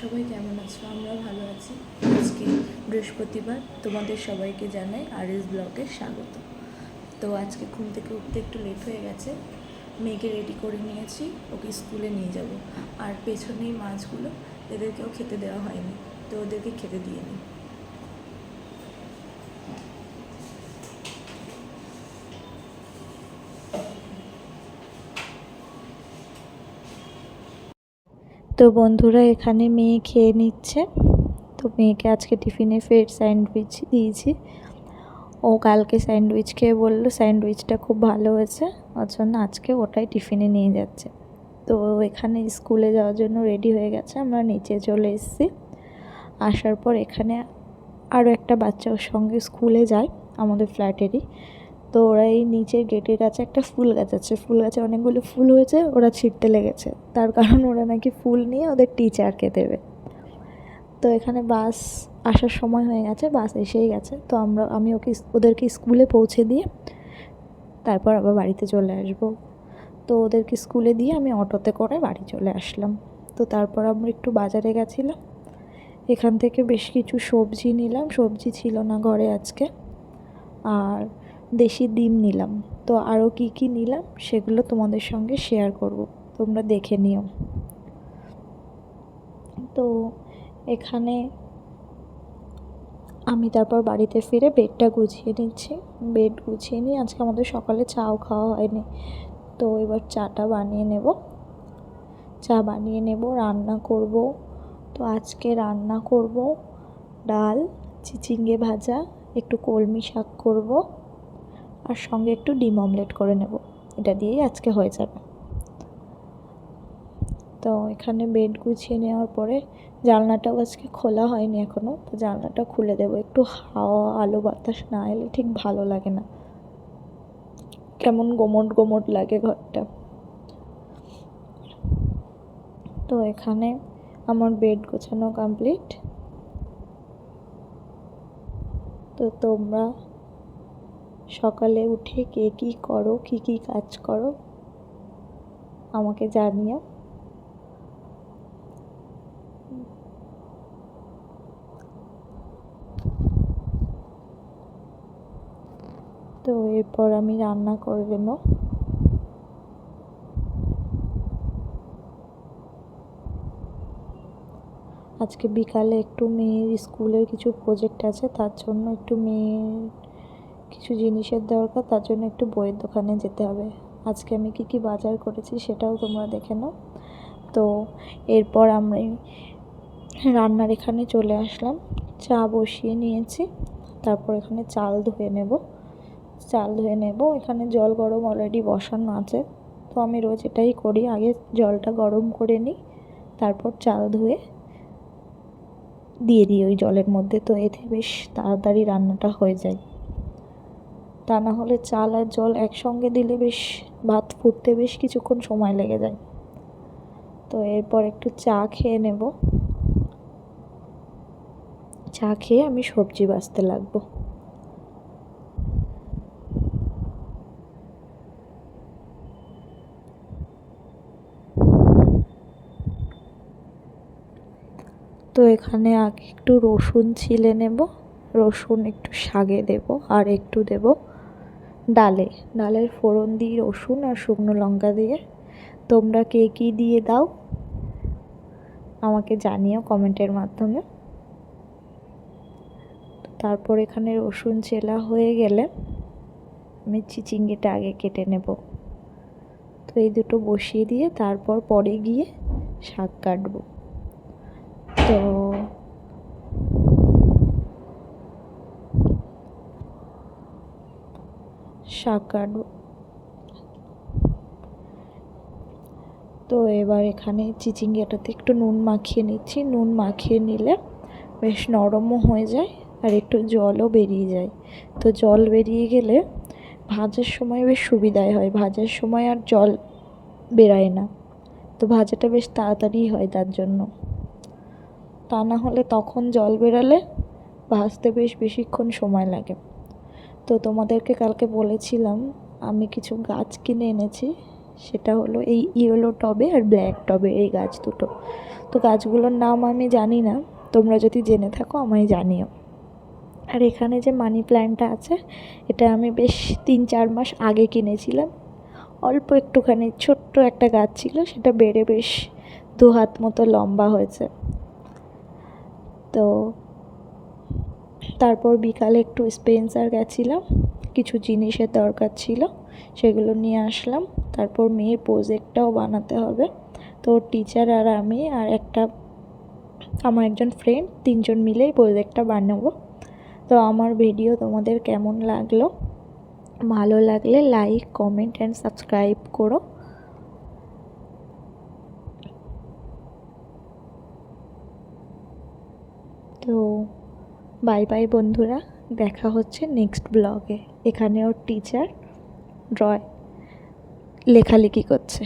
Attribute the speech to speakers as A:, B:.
A: সবাই কেমন আছো? আমরাও ভালো আছি। আজকে বৃহস্পতিবার, তোমাদের সবাইকে জানাই আর এস ব্লগে স্বাগত। তো আজকে ঘুম থেকে উঠতে একটু লেট হয়ে গেছে। মেয়েকে রেডি করে নিয়েছি, ওকে স্কুলে নিয়ে যাব। আর পেছনেই মাছগুলো, এদেরকেও খেতে দেওয়া হয়নি। তো ওদেরকে খেতে দিয়ে নিই তো বন্ধুরা এখানে মেয়ে খেয়ে নিচ্ছে। তো মেয়েকে আজকে টিফিনে ফের স্যান্ডউইচ দিয়েছি। ও কালকে স্যান্ডউইচ খেয়ে বলল, স্যান্ডউইচটা খুব ভালো হয়েছে। ওর জন্য আজকে ওটাই টিফিনে নিয়ে যাচ্ছে। তো এখানে স্কুলে যাওয়ার জন্য রেডি হয়ে গেছে, আমরা নিচে চলে এসেছি। আসার পর এখানে আরও একটা বাচ্চা ওর সঙ্গে স্কুলে যায়, আমাদের ফ্ল্যাটেরই। তো ওরা এই নিচের গেটের কাছে একটা ফুল গাছ আছে। ফুল গাছে অনেকগুলো ফুল হয়েছে, ওরা ছিটতে লেগেছে। তার কারণ ওরা নাকি ফুল নিয়ে ওদের টিচারকে দেবে। তো এখানে বাস আসার সময় হয়ে গেছে, বাস এসেই গেছে। তো আমরা, আমি ওকে ওদেরকে স্কুলে পৌঁছে দিয়ে তারপর আবার বাড়িতে চলে আসব। তো ওদেরকে স্কুলে দিয়ে আমি অটোতে করে বাড়ি চলে আসলাম। তো তারপর আমরা একটু বাজারে গেছিলাম। এখান থেকে বেশ কিছু সবজি নিলাম। সবজি ছিল না ঘরে আজকে। আর দেশি ডিম নিলাম। তো আরও কী কী নিলাম সেগুলো তোমাদের সঙ্গে শেয়ার করব। তোমরা দেখে নিও। তো এখানে আমি তারপর বাড়িতে ফিরে বেডটা গুছিয়ে নিচ্ছি। বেড গুছিয়ে নিয়ে আজকে আমাদের সকালে চাও খাওয়া হয়নি। তো এবার চাটা বানিয়ে নেব। চা বানিয়ে নেব, রান্না করব। তো আজকে রান্না করব ডাল, চিচিঙ্গে ভাজা, একটু কলমি শাক করব। আর সঙ্গে একটু ডিম অমলেট করে নেব। এটা দিয়েই আজকে হয়ে যাবে। তো এখানে বেড গুছিয়ে নেওয়ার পরে জানলাটাও আজকে খোলা হয়নি এখনও তো জানলাটা খুলে দেবো। একটু হাওয়া, আলো, বাতাস না এলে ঠিক ভালো লাগে না। কেমন গোমট গোমট লাগে ঘরটা। তো এখানে আমার বেড গোছানো কমপ্লিট। তো তোমরা সকালে উঠে কে কী করো, কী কী কাজ করো? আমাকে জানিও। তো এরপর আমি রান্না করে দেব। আজকে বিকালে একটু মেয়ের স্কুলের কিছু প্রজেক্ট আছে, তার জন্য একটু মেয়ের কিছু জিনিসের দরকার, তার জন্য একটু বইয়ের দোকানে যেতে হবে। আজকে আমি কী কী বাজার করেছি সেটাও তোমরা দেখে নাও। তো এরপর আমি রান্নার এখানে চলে আসলাম। চা বসিয়ে নিয়েছি, তারপর এখানে চাল ধুয়ে নেব। চাল ধুয়ে নেব, এখানে জল গরম অলরেডি বসানো আছে। তো আমি রোজ এটাই করি, আগে জলটা গরম করে নিই, তারপর চাল ধুয়ে দিয়ে দিই ওই জলের মধ্যে। তো এতে বেশ তাড়াতাড়ি রান্নাটা হয়ে যায়। তা না হলে চাল আর জল একসঙ্গে দিলে বেশ, ভাত ফুটতে বেশ কিছুক্ষণ সময় লেগে যায়। তো এরপর একটু চা খেয়ে নেব। চা খেয়ে আমি সবজি বাছতে লাগবো। তো এখানে আগে একটু রসুন ছিলে নেব, রসুন একটু শাগে দেব আর একটু দেব। ডালে, ডালের ফোড়ন দিই রসুন আর শুকনো লঙ্কা দিয়ে। তোমরা কে কী দিয়ে দাও? আমাকে জানিও কমেন্টের মাধ্যমে। তারপর এখানে রসুন চেলা হয়ে গেলে আমি চিচিঙ্গিটা আগে কেটে নেব। তো এই দুটো বসিয়ে দিয়ে তারপর পরে গিয়ে শাক কাটবো। তো শাক তো এবার এখানে চিচিঙ্গাটাতে একটু নুন মাখিয়ে নিচ্ছি। নুন মাখিয়ে নিলে বেশ নরমও হয়ে যায় আর একটু জলও বেরিয়ে যায়। তো জল বেরিয়ে গেলে ভাজার সময় বেশ সুবিধাই হয়। ভাজার সময় আর জল বেরায় না। তো ভাজাটা বেশ তাড়াতাড়ি হয় তার জন্য। তা না হলে তখন জল বেরালে ভাজতে বেশ বেশিক্ষণ সময় লাগে। তো তোমাদেরকে কালকে বলেছিলাম, আমি কিছু গাছ কিনে এনেছি। সেটা হলো এই ইয়েলো টবে আর ব্ল্যাক টবে, এই গাছ দুটো। তো গাছগুলোর নাম আমি জানি না, তোমরা যদি জেনে থাকো আমায় জানিও। আর এখানে যে মানি প্ল্যান্টটা আছে, এটা আমি বেশ তিন চার মাস আগে কিনেছিলাম। অল্প একটুখানি ছোট্ট একটা গাছ ছিল, সেটা বেড়ে বেশ দু হাত মতো লম্বা হয়েছে। তো তারপর বিকালে একটু স্পেন্সার গেছিলাম, কিছু জিনিসের দরকার ছিল, সেগুলো নিয়ে আসলাম। তারপর মেয়ের প্রোজেক্টটাও বানাতে হবে। তো টিচার আর আমি আর একটা, আমার একজন ফ্রেন্ড তিনজন মিলেই প্রোজেক্টটা বানাবো। তো আমার ভিডিও তোমাদের কেমন লাগল? ভালো লাগলে লাইক কমেন্ট অ্যান্ড সাবস্ক্রাইব করো। তো বাই বাই বন্ধুরা। দেখা হচ্ছে নেক্সট ব্লগে এখানে ওর টিচার ড্রয় লেখালেখি করছে।